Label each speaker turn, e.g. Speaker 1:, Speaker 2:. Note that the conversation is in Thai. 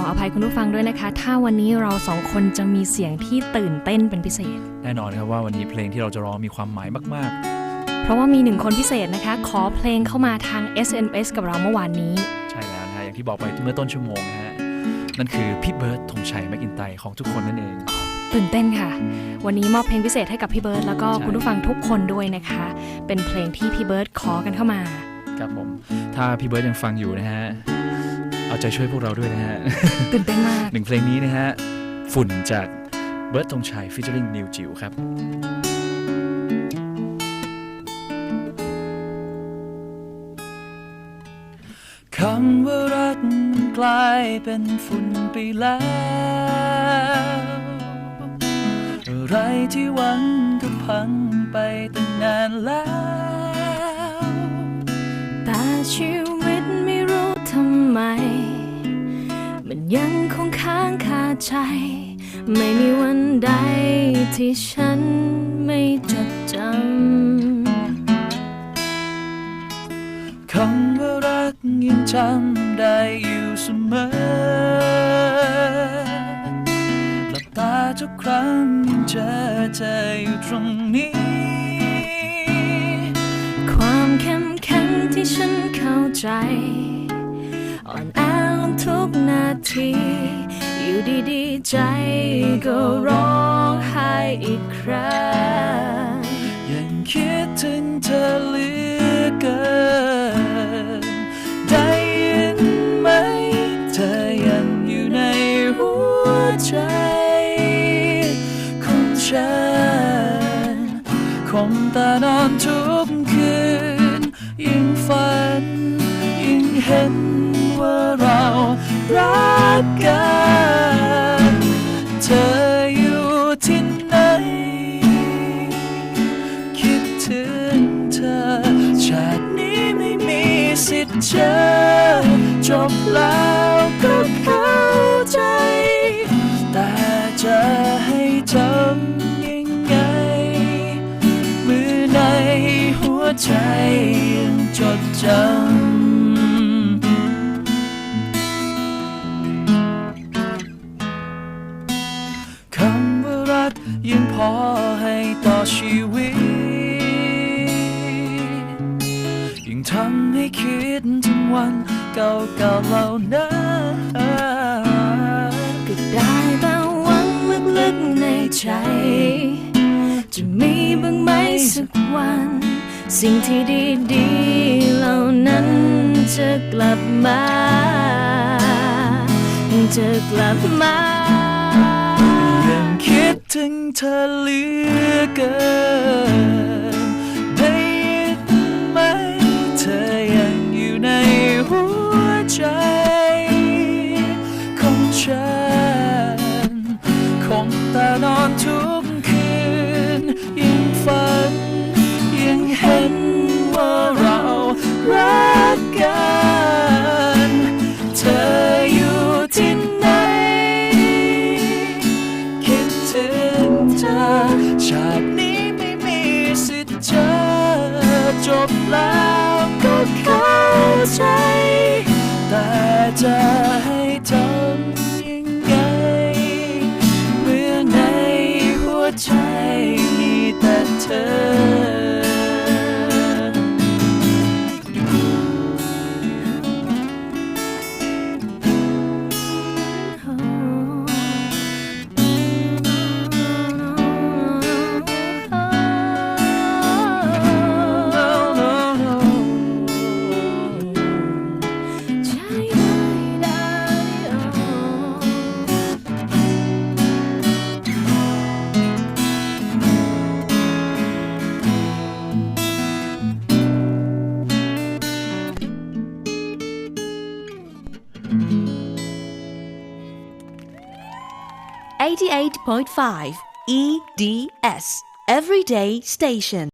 Speaker 1: ออภัยคุณผู้ฟังด้วยนะคะ ถ้าวันนี้เราสองคนจะมีเสียงที่ตื่นเต้นเป็นพิเศษ
Speaker 2: แน่นอนครับว่าวันนี้เพลงที่เราจะร้องมีความหมายมาก
Speaker 1: เพราะว่ามีหนึ่งคนพิเศษนะคะ ขอเพลงเข้ามาทาง SMS กับเราเมื่อวานนี้
Speaker 2: ๆใช่แล้วนะฮะอย่างที่บอกไปเมื่อต้นชั่วโมงนะฮะนั่นคือพี่เบิร์ดธงชัยแมกอินไตร์ของทุกคนนั่นเอง
Speaker 1: ตื่นเต้นค่ะ วันนี้มอบเพลงพิเศษให้กับพี่เบิร์ดแล้วก็
Speaker 2: ใช่
Speaker 1: คุณผู้ฟังทุกคนด้วยนะคะ เป็นเพลงที่พี่เบิร์ดขอกันเข้ามา
Speaker 2: ครับผม ถ้าพี่เบิร์ดยังฟังอยู่นะฮะ เอาใจช่วยพวกเราด้วยนะฮะ
Speaker 1: ตื่นเต้นมาก
Speaker 2: หนึ่งเพลงนี้นะฮะ ฝุ่นจากเบิร์ดธงชัยฟิชเชอริงนิวจิ๋วครับคำว่ารักกลายเป็นฝุ่นไปแล้ว อะไรที่หวังก็พังไปตั้งนานแล้ว
Speaker 1: ใจ ไม่มีวันใดที่ฉันไม่จดจำ
Speaker 2: คำว่ารักยังจำได้อยู่เสมอหลับตาทุกครั้งยังเจอเธออยู่ตรงนี้
Speaker 1: ความเข้มแข็งที่ฉันเข้าใจ อ่อนแอลงทุกนาที อยู่ดีๆ ใจก็ร้องไห้อีกครั้ง
Speaker 2: ยังคิดถึงเธอเหลือเกิน ได้ยินไหม เธอยังอยู่ในหัวใจ ของฉันคงตานอนทุกคืน ยิ่งฝัน ยิ่งเห็นว่าเรารักกัน สิทธิ์เจอจบแล้วก็เข้าใจ แต่จะให้ทำยังไง มือในหัวใจยังจดจำคำว่ารักยังพอ วันเก่าๆเหล่านั้น
Speaker 1: ก็ได้แต่หวังลึกๆในใจ จะมีบ้างไหมสักวัน สิ่งที่ดีๆเหล่านั้นจะกลับมา จะกลับมา
Speaker 2: ยังคิดถึงเธอเหลือเกิน แต่นอนทุก
Speaker 3: 88.5 EDS Everyday Station